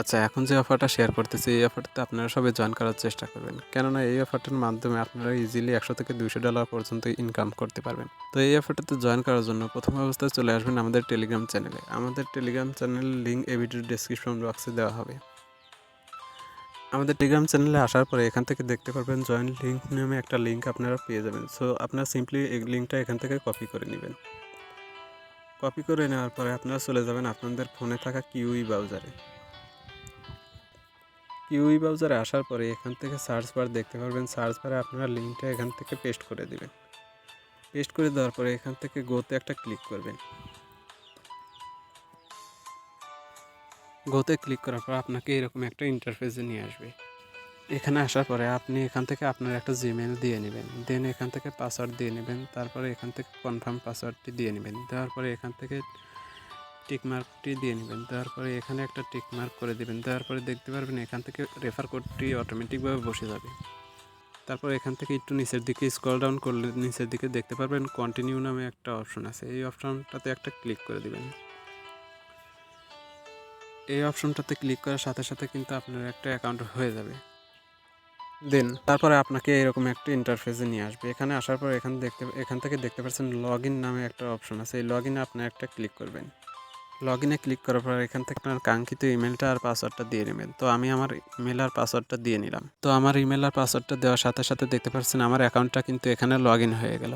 আচ্ছা এখন যে অফারটা শেয়ার করতেছি, এই অফারটাতে আপনারা সবাই জয়েন করার চেষ্টা করবেন। কেননা এই অফারটার মাধ্যমে আপনারা ইজিলি একশো থেকে দুইশো ডলার পর্যন্ত ইনকাম করতে পারবেন। তো এই অফারটাতে জয়েন করার জন্য প্রথম অবস্থায় চলে আসবেন আমাদের টেলিগ্রাম চ্যানেলে আমাদের টেলিগ্রাম চ্যানেলের লিঙ্ক এই ভিডিওর ডিসক্রিপশন বক্সে দেওয়া হবে। আমাদের টেলিগ্রাম চ্যানেলে আসার পরে এখান থেকে দেখতে পারবেন জয়েন লিঙ্ক নামে একটা লিঙ্ক আপনারা পেয়ে যাবেন। সো আপনারা সিম্পলি এই লিঙ্কটা এখান থেকে কপি করে নেবেন। কপি করে নেওয়ার পরে আপনারা চলে যাবেন আপনাদের ফোনে থাকা কিউই ব্রাউজারে কিউই ব্রাউজারে আসার পরে এখান থেকে সার্চ বার দেখতে পারবেন। সার্চ বারে আপনারা লিঙ্কটা এখান থেকে পেস্ট করে দেবেন। পেস্ট করে দেওয়ার পরে এখান থেকে গোতে একটা ক্লিক করবেন। গোতে ক্লিক করার পর আপনাকে এরকম একটা ইন্টারফেসে নিয়ে আসবে। এখানে আসার পরে আপনি এখান থেকে আপনার একটা জিমেল দিয়ে নেবেন। দেন এখান থেকে পাসওয়ার্ড দিয়ে নেবেন। তারপরে এখান থেকে কনফার্ম পাসওয়ার্ডটি দিয়ে নেবেন। দেওয়ার পরে এখান থেকে টিক মার্কটি দিয়ে নেবেন। তারপরে এখানে একটা টিক মার্ক করে দেবেন। তারপরে দেখতে পারবেন এখান থেকে রেফার কোডটি অটোমেটিকভাবে বসে যাবে। তারপর এখান থেকে একটু নিচের দিকে স্ক্রল ডাউন করলে নিচের দিকে দেখতে পারবেন কন্টিনিউ নামে একটা অপশন আছে। এই অপশনটাতে একটা ক্লিক করে দেবেন। এই অপশনটাতে ক্লিক করার সাথে সাথে কিন্তু আপনার একটা অ্যাকাউন্ট হয়ে যাবে। দেন তারপরে আপনাকে এরকম একটা ইন্টারফেসে নিয়ে আসবে। এখানে আসার পর এখান দেখতে, এখান থেকে দেখতে পাচ্ছেন লগ নামে একটা অপশন আছে। এই লগ আপনি একটা ক্লিক করবেন। লগ ইনে ক্লিক করার পর এখান থেকে আপনার কাঙ্ক্ষিত ইমেলটা আর পাসওয়ার্ডটা দিয়ে নেবেন। তো আমি আমার ইমেল আর পাসওয়ার্ডটা দিয়ে নিলাম। তো আমার ইমেল আর পাসওয়ার্ডটা দেওয়ার সাথে সাথে দেখতে পাচ্ছেন আমার অ্যাকাউন্টটা কিন্তু এখানে লগ ইন হয়ে গেল।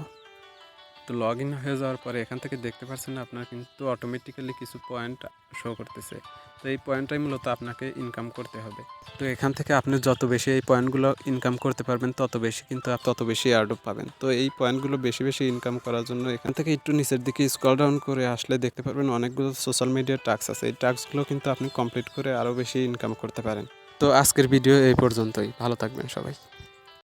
তো লগ ইন হয়ে যাওয়ার পরে এখান থেকে দেখতে পাচ্ছেন আপনার কিন্তু অটোমেটিক্যালি কিছু পয়েন্ট শো করতেছে। তো এই পয়েন্টটাই মূলত আপনাকে ইনকাম করতে হবে। তো এখান থেকে আপনি যত বেশি এই পয়েন্টগুলো ইনকাম করতে পারবেন, তত বেশি কিন্তু আপ- তত বেশি এয়ারড্রপ পাবেন। তো এই পয়েন্টগুলো বেশি বেশি ইনকাম করার জন্য এখান থেকে একটু নিচের দিকে স্ক্রল ডাউন করে আসলে দেখতে পারবেন অনেকগুলো সোশ্যাল মিডিয়ার টাস্ক আছে। এই টাস্কগুলো কিন্তু আপনি কমপ্লিট করে আরও বেশি ইনকাম করতে পারেন। তো আজকের ভিডিও এই পর্যন্তই। ভালো থাকবেন সবাই।